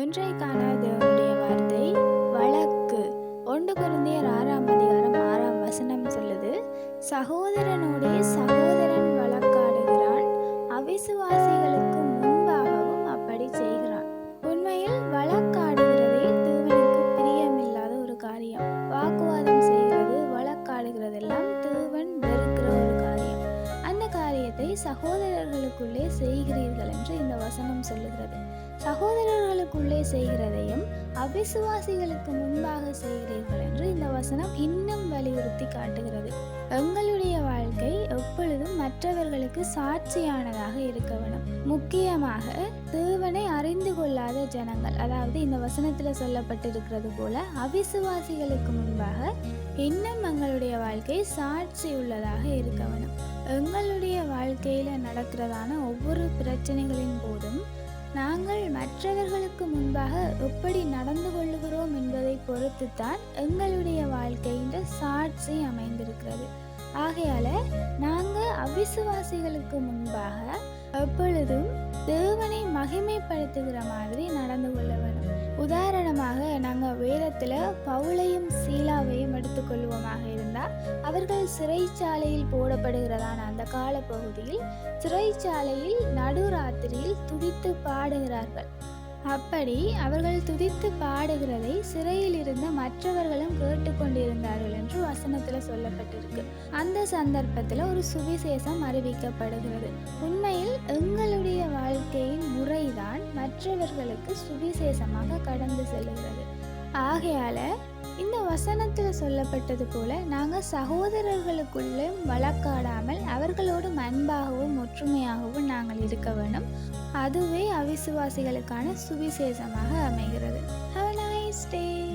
இன்றைக்கான தேவனுடைய வார்த்தை வழக்கு. ஒன்று குருந்தியர் ஆறாம் அதிகாரம் ஆறாம் வசனம் சொல்லுது சகோதரனுடைய சகோதரன் வழக்காடுகிறான். அவிசுவாசிகளுக்கு முன்பாகவும் அப்படி செய்கிறான். உண்மையில் வழக்காடுகிறதே தேவனுக்கு பிரியமில்லாத ஒரு காரியம். வாக்குவாதம் செய்கிறது வழக்காடுகிறதெல்லாம் தேவன் வெறுக்கிற ஒரு காரியம். அந்த காரியத்தை சகோதரர்களுக்குள்ளே செய்கிறீர்கள் என்று இந்த வசனம் சொல்லுகிறது. சகோதரர்களுக்குள்ளே செய்கிறதையும் அவிசுவாசிகளுக்கு முன்பாக செய்கிறீர்கள் என்று இந்த வசனம் இன்னும் வலியுறுத்தி காட்டுகிறது. எங்களுடைய வாழ்க்கை எப்பொழுதும் மற்றவர்களுக்கு சாட்சியானதாக இருக்க வேணும் முக்கியமாக தேவனை அறிந்து கொள்ளாத ஜனங்கள் அதாவது இந்த வசனத்தில் சொல்லப்பட்டிருக்கிறது போல அவிசுவாசிகளுக்கு முன்பாக இன்னும் எங்களுடைய வாழ்க்கை சாட்சி உள்ளதாக இருக்க வேணும் எங்களுடைய வாழ்க்கையில் நடக்கிறதான ஒவ்வொரு பிரச்சனைகளின் போதும் மற்றவர்களுக்கு முன்பாக எப்படி நடந்து கொள்ளுகிறோம் என்பதை பொறுத்துத்தான் எங்களுடைய வாழ்க்கையின் சாட்சி அமைந்திருக்கிறது. ஆகையால நாங்கள் அவிசுவாசிகளுக்கு முன்பாக எப்பொழுதும் தேவனை மகிமைப்படுத்துகிற மாதிரி நடந்து கொள்ள வேண்டும். உதாரணமாக நாங்கள் வேதத்தில் பவுளையும் சீலாவையும் எடுத்துக்கொள்வோமாக இருந்தால் அவர்கள் சிறைச்சாலையில் போடப்படுகிறதான அந்த காலப்பகுதியில் சிறைச்சாலையில் நடுராத்திரியில் துடித்து பாடுகிறார்கள். அப்படி அவர்கள் துதித்து பாடுகிறதை சிறையில் இருந்த மற்றவர்களும் கேட்டுக்கொண்டிருந்தார்கள் என்று வசனத்தில் சொல்லப்பட்டிருக்கு. அந்த சந்தர்ப்பத்தில் ஒரு சுவிசேஷம் அறிவிக்கப்படுகிறது. உண்மையில் எங்களுடைய வாழ்க்கையின் முறைதான் மற்றவர்களுக்கு சுவிசேஷமாக கடந்து செல்கிறது ஆகையால இந்த வசனத்தில் சொல்லப்பட்டது போல நாங்கள் சகோதரர்களுக்குள்ளே வழக்காடாமல் அவர்களோடு அன்பாகவும் ஒற்றுமையாகவும் நாங்கள் இருக்க வேண்டும். அதுவே அவிசுவாசிகளுக்கான சுவிசேஷமாக அமைகிறது. Have nice day